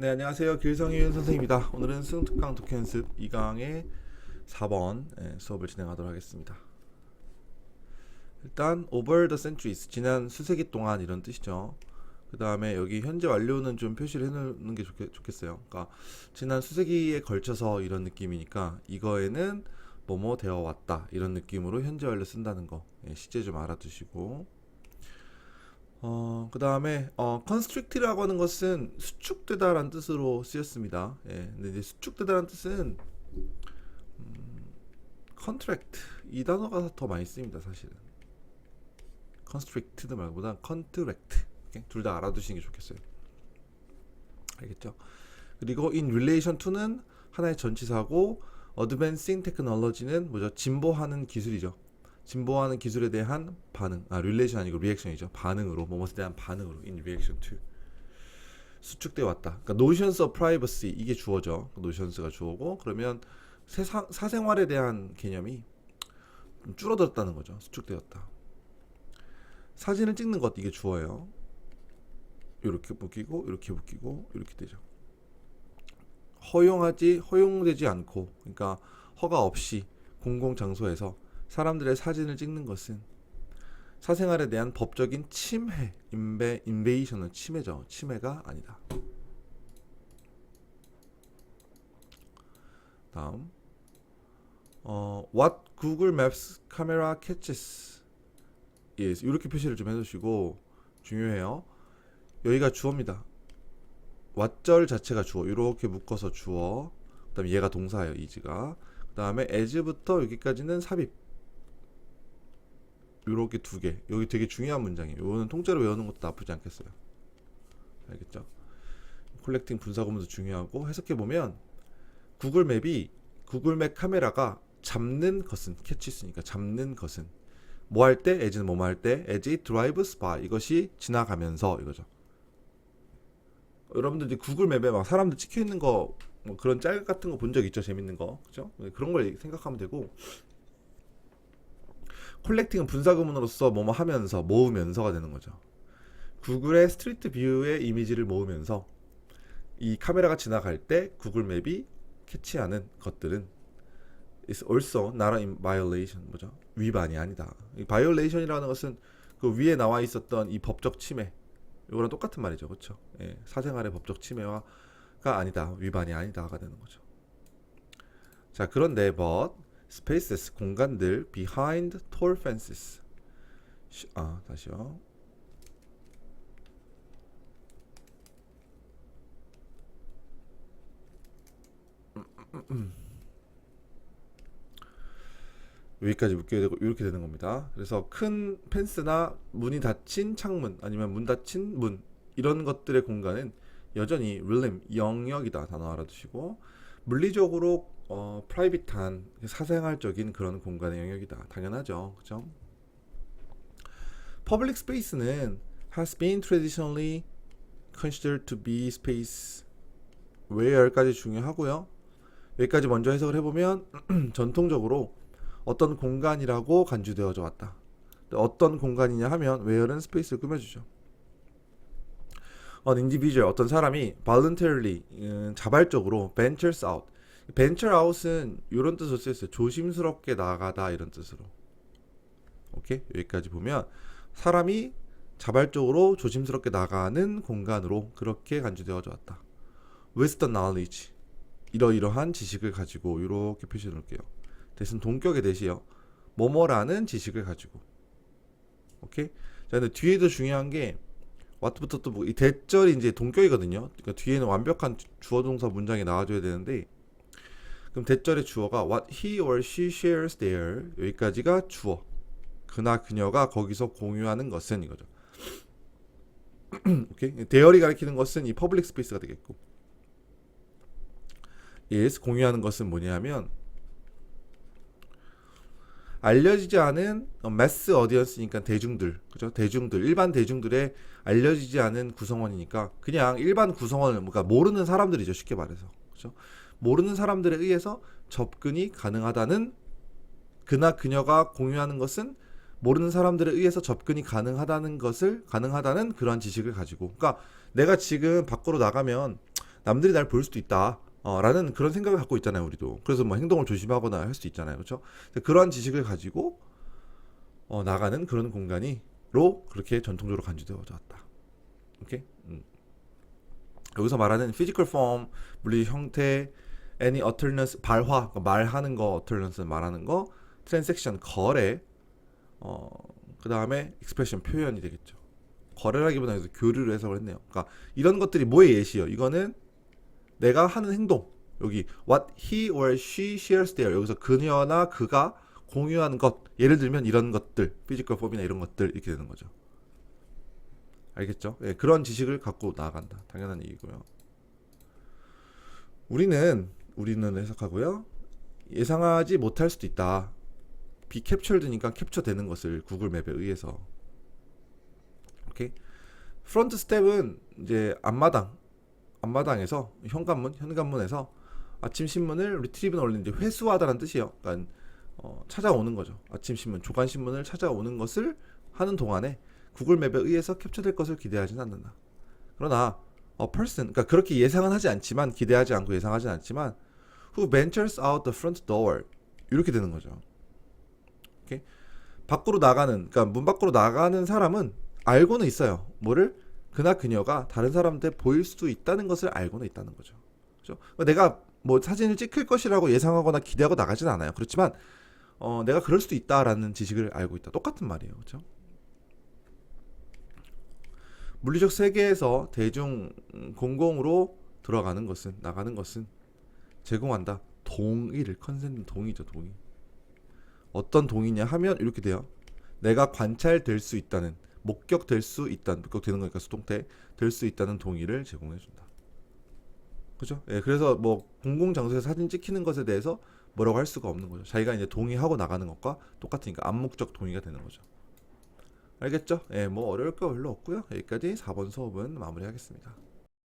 네 안녕하세요 길성윤 선생입니다. 오늘은 승특강 독해 연습 2강의 4번 예, 수업을 진행하도록 하겠습니다. 일단 over the centuries 지난 수세기 동안 이런 뜻이죠. 그 다음에 여기 현재 완료는 좀 표시를 해놓는 게 좋겠, 좋겠어요. 그러니까 지난 수세기에 걸쳐서 이런 느낌이니까 이거에는 뭐뭐 되어 왔다 이런 느낌으로 현재 완료 쓴다는 거 예, 시제 좀 알아두시고 어, 그 다음에, 어, constrict라고 하는 것은 수축되다라는 뜻으로 쓰였습니다. 예, 근데 이제 수축되다라는 뜻은, 음, contract. 이 단어가 더 많이 쓰입니다, 사실은. constricted 말보다 contract. 둘 다 알아두시는 게 좋겠어요. 알겠죠? 그리고 in relation to는 하나의 전치사고, advancing technology는 뭐죠? 진보하는 기술이죠. 진보하는 기술에 대한 반응, 아 릴레이션 아니고 리액션이죠. 반응으로 무엇에 대한 반응으로 in reaction to 수축돼 왔다. 그러니까 notions of privacy 이게 주어죠. notious가 주어고 그러면 세상, 사생활에 대한 개념이 좀 줄어들었다는 거죠. 수축되었다. 사진을 찍는 것 이게 주어예요. 이렇게 묶이고 이렇게 묶이고 이렇게 되죠. 허용하지 허용되지 않고 그러니까 허가 없이 공공 장소에서 사람들의 사진을 찍는 것은 사생활에 대한 법적인 침해, 인베, 인베이션은 침해죠. 침해가 아니다. 다음, 어, what Google Maps camera catches is 이렇게 표시를 좀 해두시고 중요해요. 여기가 주어입니다. 왓절 자체가 주어. 이렇게 묶어서 주어. 그다음에 얘가 동사예요. is가. 그다음에 as부터 여기까지는 삽입. 요렇게 두 개. 여기 되게 중요한 문장이에요. 요거는 통째로 외우는 것도 나쁘지 않겠어요. 알겠죠? 콜렉팅 분사 구문도 중요하고 해석해 보면 구글 맵이 구글 맵 카메라가 잡는 것은 캐치스니까 잡는 것은 뭐 할때 as는 뭐뭐 할때 as it drives by 이것이 지나가면서 이거죠. 여러분들 이제 구글 맵에 막 사람들 찍혀 있는 거 뭐 그런 짤 같은 거 본 적 있죠? 재밌는 거. 그죠? 그런 걸 생각하면 되고 콜렉팅은 분사구문으로서 뭐뭐 하면서 모으면서가 되는 거죠. 구글의 스트리트 뷰의 이미지를 모으면서 이 카메라가 지나갈 때 구글 맵이 캐치하는 것들은 is also not in violation 뭐죠? 위반이 아니다. 이 violation이라는 것은 그 위에 나와 있었던 이 법적 침해 이거랑 똑같은 말이죠, 그렇죠? 예, 사생활의 법적 침해와가 아니다, 위반이 아니다가 되는 거죠. 자, 그런데 but spaces 공간들 behind tall fences. 시- 아 다시요. 여기까지 묶여야 되고 이렇게 되는 겁니다. 그래서 큰 펜스나 문이 닫힌 창문 아니면 문 닫힌 문 이런 것들의 공간은 여전히 realm 영역이다. 단어 알아두시고 물리적으로 어, 프라이빗한 사생활적인 그런 공간의 영역이다. 당연하죠. 그죠? Public space는 has been traditionally considered to be space where까지 중요하고요. 여기까지 먼저 해석을 해보면 전통적으로 어떤 공간이라고 간주되어져 왔다. 어떤 공간이냐 하면 where는 스페이스를 꾸며주죠. An individual 어떤 사람이 voluntarily 음, 자발적으로 ventures out venture out은 이런 뜻으로 쓰였어요. 조심스럽게 나가다 이런 뜻으로. 오케이 여기까지 보면 사람이 자발적으로 조심스럽게 나가는 공간으로 그렇게 간주되어져 왔다. The knowledge 이러이러한 지식을 가지고 이렇게 표시해 놓을게요. 대신 동격의 대시요. 뭐뭐라는 지식을 가지고. 오케이. 자 근데 뒤에도 중요한 게 what부터 또 이 대절이 이제 동격이거든요. 그러니까 뒤에는 완벽한 주어 동사 문장이 나와줘야 되는데 그럼 대절의 주어가 what he or she shares there 여기까지가 주어. 그나 그녀가 거기서 공유하는 것은 이거죠. 오케이. 대열이 가리키는 것은 이 퍼블릭 스페이스가 되겠고. is 공유하는 것은 뭐냐면 알려지지 않은 매스 어디언스니까 대중들 그죠 대중들 일반 대중들의 알려지지 않은 구성원이니까 그냥 일반 구성원을 그러니까 모르는 사람들이죠 쉽게 말해서 그죠 모르는 사람들에 의해서 접근이 가능하다는 그나 그녀가 공유하는 것은 모르는 사람들에 의해서 접근이 가능하다는 것을 가능하다는 그러한 지식을 가지고 그러니까 내가 지금 밖으로 나가면 남들이 날 볼 수도 있다. 어, 라는 그런 생각을 갖고 있잖아요, 우리도. 그래서 뭐 행동을 조심하거나 할 수도 있잖아요. 그렇죠? 그러한 지식을 가지고 어, 나가는 그런 공간이로 그렇게 전통적으로 간주되어져 왔다. 오케이? 음. 여기서 말하는 physical form, 물리 형태, any utterance, 발화, 그러니까 말하는 거, utterance 말하는 거, transaction, 거래, 어, 그 다음에 expression, 표현이 되겠죠. 거래라기보다 여기서 교류를 해석을 했네요. 그러니까 이런 것들이 뭐의 예시요? 이거는 내가 하는 행동. 여기 what he or she shares there. 여기서 그녀나 그가 공유하는 것. 예를 들면 이런 것들, physical form이나 이런 것들 이렇게 되는 거죠. 알겠죠? 예, 그런 지식을 갖고 나아간다. 당연한 얘기고요. 우리는 우리는 해석하고요. 예상하지 못할 수도 있다. 비캡처드니까 캡처되는 것을 구글 맵에 의해서. 오케이. 프론트 스텝은 이제 앞마당 앞마당에서 현관문 현관문에서 아침 신문을 리트리브는 원래 이제 회수하다는 뜻이에요. 그러니까 어, 찾아오는 거죠. 아침 신문, 조간 신문을 찾아오는 것을 하는 동안에 구글 맵에 의해서 캡처될 것을 기대하지는 않는다. 그러나 a person, 그러니까 그렇게 예상은 하지 않지만 기대하지 않고 예상하지 않지만 who ventures out the front door 이렇게 되는 거죠. 오케이? 밖으로 나가는, 그러니까 문 밖으로 나가는 사람은 알고는 있어요. 뭐를 그나 그녀가 다른 사람한테 보일 수도 있다는 것을 알고는 있다는 거죠. 그렇죠? 내가 뭐 사진을 찍힐 것이라고 예상하거나 기대하고 나가진 않아요. 그렇지만 어, 내가 그럴 수도 있다라는 지식을 알고 있다. 똑같은 말이에요. 그렇죠? 물리적 세계에서 대중 음, 공공으로 들어가는 것은 나가는 것은 제공한다. 동의를 컨센트 동의죠, 동의. 어떤 동의냐 하면 이렇게 돼요. 내가 관찰될 수 있다는 목격될 수 있다는 목격되는 거니까 수동태 될 수 있다는 동의를 제공해 준다. 그죠? 예, 그래서 뭐 공공 장소에서 사진 찍히는 것에 대해서 뭐라고 할 수가 없는 거죠. 자기가 이제 동의하고 나가는 것과 똑같으니까 암묵적 동의가 되는 거죠. 알겠죠? 예, 뭐 어려울 거 별로 없고요. 여기까지 4번 수업은 마무리하겠습니다.